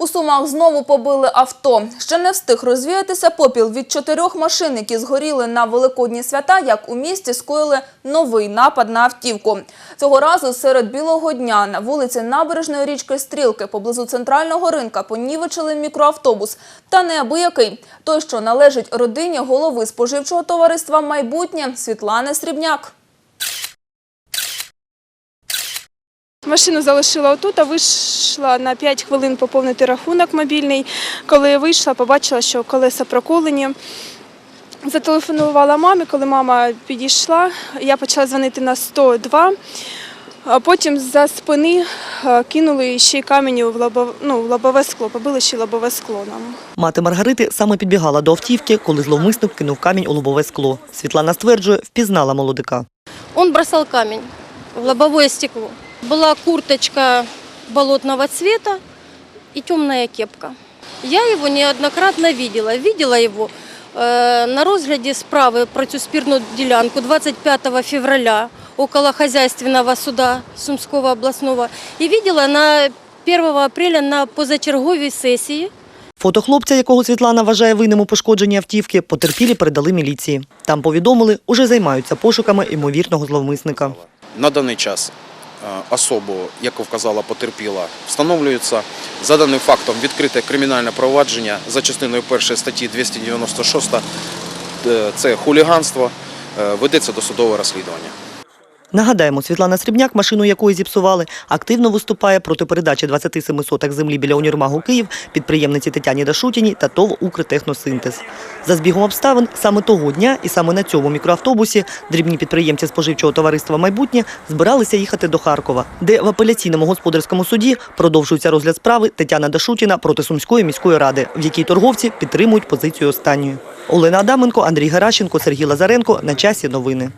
У Сумах знову побили авто. Ще не встиг розвіятися попіл від чотирьох машин, які згоріли на великодні свята, як у місті скоїли новий напад на автівку. Цього разу серед білого дня на вулиці набережної річки Стрілки поблизу центрального ринка понівечили мікроавтобус. Та неабиякий. Той, що належить родині голови споживчого товариства «Майбутнє» Світлани Срібняк. Машину залишила отут, а вийшла на 5 хвилин поповнити рахунок мобільний. Коли я вийшла, побачила, що колеса проколені. Зателефонувала мамі, коли мама підійшла, я почала дзвонити на 102, а потім за спини е, кинули ще й камінь в лобове, ну, в лобове скло, побили ще й лобове скло нам. Мати Маргарити саме підбігала до автівки, коли зловмисник кинув камінь у лобове скло. Світлана стверджує, впізнала молодика. Он бросал камень в лобовое стекло. Была курточка болотного цвета и темная кепка. Я его неоднократно видела. Видела его э, на розгляде справи про цю спірну ділянку 25 февраля около хозяйственного суда Сумского областного. И видела на 1 апреля на позачерговій сесії Фото хлопця, якого Світлана вважає винним у пошкодженні автівки, потерпілі передали міліції. Там повідомили, уже займаються пошуками ймовірного зловмисника. На даний час особу, яку вказала потерпіла, встановлюється. За даним фактом відкрите кримінальне провадження за частиною першої статті 296 е, це хуліганство, е, ведеться досудове розслідування. Нагадаємо, Світлана Срібняк, машину якої зіпсували, активно виступає проти передачі 27 соток землі біля універмагу Київ підприємниці Тетяні Дашутіній та ТОВ «Укртехносинтез». За збігом обставин, саме того дня і саме на цьому мікроавтобусі дрібні підприємці споживчого товариства «Майбутнє» збиралися їхати до Харкова, де в апеляційному господарському суді продовжується розгляд справи Тетяна Дашутіна проти Сумської міської ради, в якій торговці підтримують позицію останньої. Олена Адаменко, Андрій Геращенко, Сергій Лазаренко. На часі новини.